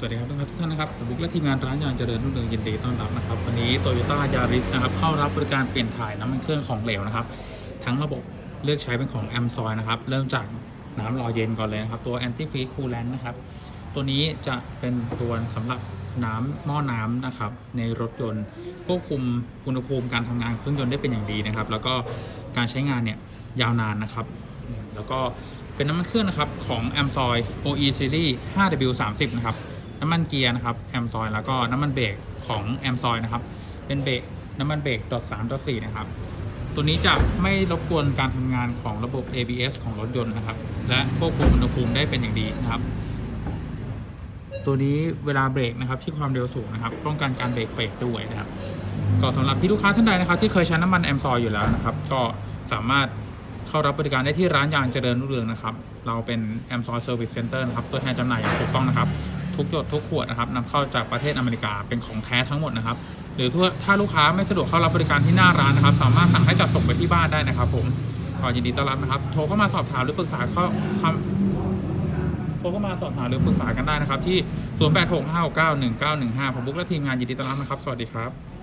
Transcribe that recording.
สวัสดีครับทุกท่านนะครับผมบุ๊กและทีมงานร้านยางเจริญรุ่งเรืองยินดีต้อนรับนะครับวันนี้โตโยต้ายาริสนะครับเข้ารับบริการเปลี่ยนถ่ายน้ำมันเครื่องของเหลวนะครับ ทั้งระบบเลือกใช้เป็นของแอมซอยนะครับ เริ่มจากน้ำรอเย็นก่อนเลยนะครับ ตัวแอนตี้ฟรีคูลแลนนะครับ ตัวนี้จะเป็นตัวสำหรับน้ำหม้อน้ำนะครับ ในรถยนต์ควบคุมอุณหภูมิการทำงานเครื่องยนต์ได้เป็นอย่างดีนะครับ แล้วก็การใช้งานเนี่ยยาวนานนะครับ แล้วก็เป็นน้ำมันเครื่องนะครับของ a m s o y OE Series 5W30 นะครับ น้ำมันเกียร์นะครับ a m s o y แล้วก็น้ำมันเบรกของ a m s o y นะครับ เป็นเบรกน้ำมันเบรก .3 .4 นะครับ ตัวนี้จะไม่รบกวนการทำงานของระบบ ABS ของรถยนต์นะครับ และควบคุมอุณหภูมิได้เป็นอย่างดีนะครับ ตัวนี้เวลาเบรกนะครับที่ความเร็วสูงนะครับ ป้องกันการเบรกเฟดด้วยนะครับก็สำหรับที่ลูกค้าท่านใดนะครับ ที่เคยใช้น้ำมันแอมซอยอยู่แล้วนะครับ ก็สามารถเข้ารับบริการได้ที่ร้านยางเจริญรุ่งเรืองนะครับ เราเป็นแอมซอยเซอร์วิสเซ็นเตอร์นะครับ ตัวแทนจำหน่ายอย่างถูกต้องนะครับ ทุกหยดทุกขวดนะครับนำเข้าจากประเทศอเมริกาเป็นของแท้ทั้งหมดนะครับ หรือถ้าลูกค้าไม่สะดวกเข้ารับบริการที่หน้าร้านนะครับ สามารถสั่งให้จัดส่งไปที่บ้านได้นะครับ ผมขอยินดีต้อนรับนะครับ โทรเข้ามาสอบถามหรือปรึกษาเข้าคำโทรเข้ามาสอบถามหรือปรึกษากันได้นะครับ ที่ 0865691915ผมบุ๊กและทีมงานยินดีต้อนรับนะครับ สวัสดีครับ